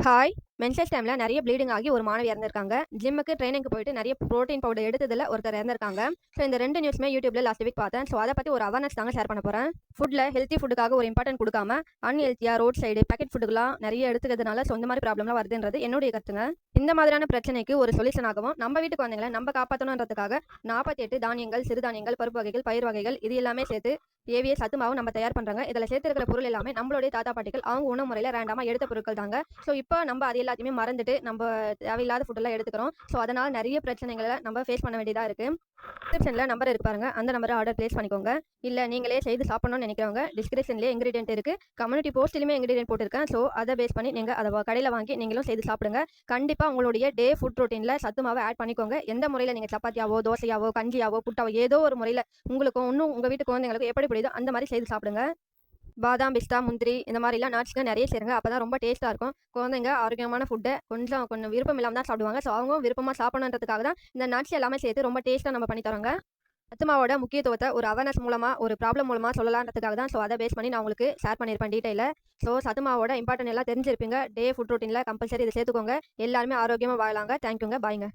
Hi. Menses டைமில் நிறைய bleeding ஆகி ஒரு மாணவி இறந்திருக்காங்க. ஜிம்முக்கு ட்ரைனிங்க்கு போயிட்டு நிறைய ப்ரோட்டீன் பவுடர் எடுத்ததில் ஒருத்தர் இறந்திருக்காங்க. ஸோ இந்த ரெண்டு நியூஸ்மே யூடியூப்ல லாஸ்ட் வீக் பார்த்தேன். ஸோ அதை பற்றி ஒரு அவேர்னஸ் தாங்க ஷேர் பண்ண போகிறேன் ஃபுட்டில் ஹெல்த்தி ஃபுட்டுக்காக ஒரு இம்பார்ட்டன்ட் கொடுக்காம அன்ஹெல்த்தியாக ரோட் சைடு பேக்கெட் ஃபுட்டுலாம் நிறைய எடுத்துக்கிறதுனால ஸோ இந்த மாதிரி ப்ராப்ளம்லாம் வருதுன்றது என்னுடைய கருத்துங்க. இந்த மாதிரியான பிரச்சனைக்கு ஒரு சொல்யூஷன் ஆகவும் நம்ம வீட்டு குழந்தைங்களை நம்ம காப்பாற்றணுன்றதுக்காக நாற்பத்தி எட்டு தானியங்கள் சிறுதானியங்கள் பருப்பு வகைகள் பயிர் வகைகள் இது எல்லாமே சேர்த்து ஏவிய சத்துமாவும் நம்ம தயார் பண்ணுறாங்க இதில் சேர்த்துருக்கிற பொருள் எல்லாமே நம்மளுடைய தாத்தா பாட்டிகள் அவங்க உணவு முறையில் ரேண்டமாக எடுத்த பொருட்கள் தாங்க. ஸோ இப்போ நம்ம அது எல்லாத்தையுமே மறந்துட்டு நம்ம தேவையில்லாத ஃபுட்டெல்லாம் எடுத்துக்கிறோம். ஸோ அதனால் நிறைய பிரச்சனைகளை நம்ம ஃபேஸ் பண்ண வேண்டியதாக இருக்குது டிஸ்கிரிப்ஷனில் நம்பர் இருக்கு பாருங்க. அந்த நம்பரை ஆர்டர் ப்ளேஸ் பண்ணிக்கோங்க. இல்லை நீங்களே செய்து சாப்பிடணும்னு நினைக்கிறவங்க டிஸ்கிரிப்ஷன்லேயே இன்கிரீடியன்ட் இருக்குது கம்யூனிட்டி போஸ்ட்லையுமே இன்கிரீடியன்ட் போட்டிருக்கேன். ஸோ அதை பேஸ் பண்ணி நீங்கள் அதை கடையில் வாங்கி நீங்களும் செய்து சாப்பிடுங்க. கண்டிப்பாக உங்களுடைய டே ஃபுட் ரொட்டீனில் சத்து மாவை ஆட் பண்ணிக்கோங்க. எந்த முறையில் நீங்கள் சப்பாத்தியாவோ தோசையாவோ கஞ்சியாவோ புட்டாவோ ஏதோ ஒரு முறையில் உங்களுக்கும் இன்னும் உங்கள் வீட்டு குழந்தைங்களுக்கு எப்படி புரியுதோ அந்த மாதிரி செய்து சாப்பிடுங்க. பாதாம் பிஸ்தா முந்திரி இந்த மாதிரிலாம் நட்ஸ்க்கு நிறைய சேருங்க அப்போ தான் ரொம்ப டேஸ்ட்டாக இருக்கும். குழந்தைங்க ஆரோக்கியமான ஃபுட்டை கொஞ்சம் கொஞ்சம் விருப்பம் இல்லாமல் தான் சாப்பிடுவாங்க. ஸோ அவங்க விருப்பமாக சாப்பிடணுன்றதுக்காக தான் இந்த நட்ஸ் எல்லாமே சேர்த்து ரொம்ப டேஸ்ட்டாக நம்ம பண்ணி தரோங்க. சத்துமாவோட முக்கியத்துவத்தை ஒரு அவேர்னஸ் மூலமாக ஒரு ப்ராப்ளம் மூலமாக சொல்லலான்றதுக்காக தான். ஸோ அதை பேஸ் பண்ணி நான் உங்களுக்கு ஷேர் பண்ணியிருப்பேன் டீட்டெயிலில் ஸோ சத்துமாவோட இம்பார்ட்டன் எல்லாம் தெரிஞ்சிருப்பீங்க. டே ஃபுட் ரொட்டீனில் கம்பல்சரி இதை சேர்த்துக்கோங்க. எல்லாருமே ஆரோக்கியமாக வாழலாங்க. தேங்க்யூங்க பாய்ங்க